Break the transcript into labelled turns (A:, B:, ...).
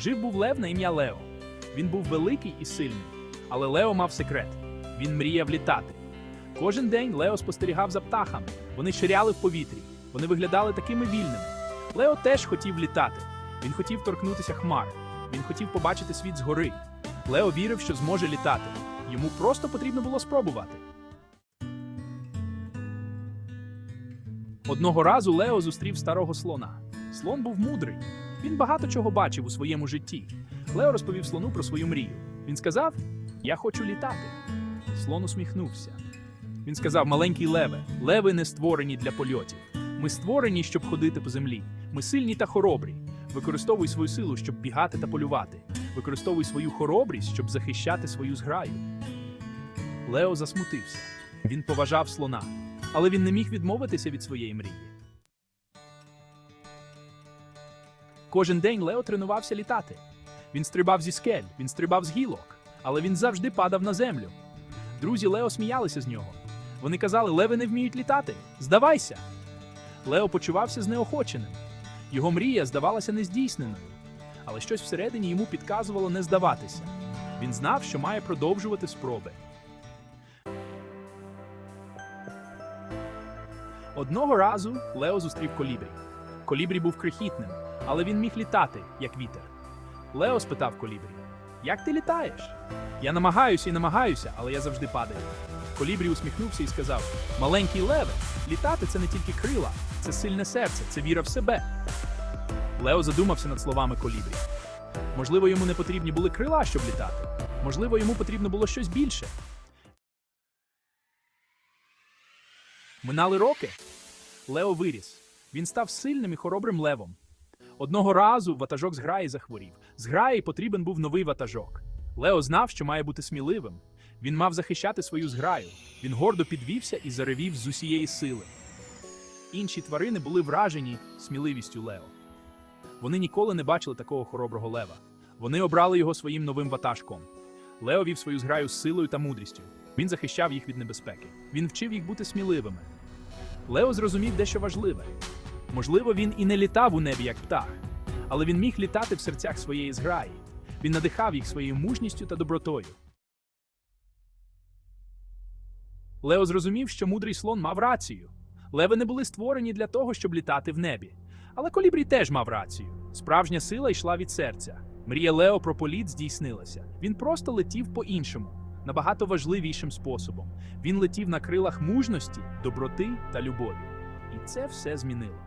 A: Жив був лев на ім'я Лео. Він був великий і сильний, але Лео мав секрет. Він мріяв літати. Кожен день Лео спостерігав за птахами. Вони ширяли в повітрі. Вони виглядали такими вільними. Лео теж хотів літати. Він хотів торкнутися хмар. Він хотів побачити світ згори. Лео вірив, що зможе літати. Йому просто потрібно було спробувати. Одного разу Лео зустрів старого слона. Слон був мудрий. Він багато чого бачив у своєму житті. Лео розповів слону про свою мрію. Він сказав: Я хочу літати. Слон усміхнувся. Він сказав: Маленький леве, леви не створені для польотів. Ми створені, щоб ходити по землі. Ми сильні та хоробрі. Використовуй свою силу, щоб бігати та полювати. Використовуй свою хоробрість, щоб захищати свою зграю. Лео засмутився. Він поважав слона, але він не міг відмовитися від своєї мрії. Кожен день Лео тренувався літати. Він стрибав зі скель, він стрибав з гілок, але він завжди падав на землю. Друзі Лео сміялися з нього. Вони казали, леви не вміють літати. Здавайся. Лео почувався знеохоченим. Його мрія здавалася нездійсненою, але щось всередині йому підказувало не здаватися. Він знав, що має продовжувати спроби. Одного разу Лео зустрів колібрі. Колібрі був крихітним, але він міг літати, як вітер. Лео спитав колібрі: Як ти літаєш? Я намагаюся і намагаюся, але я завжди падаю. Колібрі усміхнувся і сказав: Маленький леве, літати це не тільки крила, це сильне серце, це віра в себе. Лео задумався над словами колібрі. Можливо, йому не потрібні були крила, щоб літати. Можливо, йому потрібно було щось більше. Минали роки. Лео виріс. Він став сильним і хоробрим левом. Одного разу ватажок зграї захворів. Зграї потрібен був новий ватажок. Лео знав, що має бути сміливим. Він мав захищати свою зграю. Він гордо підвівся і заревів з усієї сили. Інші тварини були вражені сміливістю Лео. Вони ніколи не бачили такого хороброго лева. Вони обрали його своїм новим ватажком. Лео вів свою зграю з силою та мудрістю. Він захищав їх від небезпеки. Він вчив їх бути сміливими. Лео зрозумів дещо важливе. Можливо, він і не літав у небі як птах, але він міг літати в серцях своєї зграї. Він надихав їх своєю мужністю та добротою. Лео зрозумів, що мудрий слон мав рацію. Леви не були створені для того, щоб літати в небі. Але колібрі теж мав рацію. Справжня сила йшла від серця. Мрія Лео про політ здійснилася. Він просто летів по-іншому, набагато важливішим способом. Він летів на крилах мужності, доброти та любові. І це все змінило.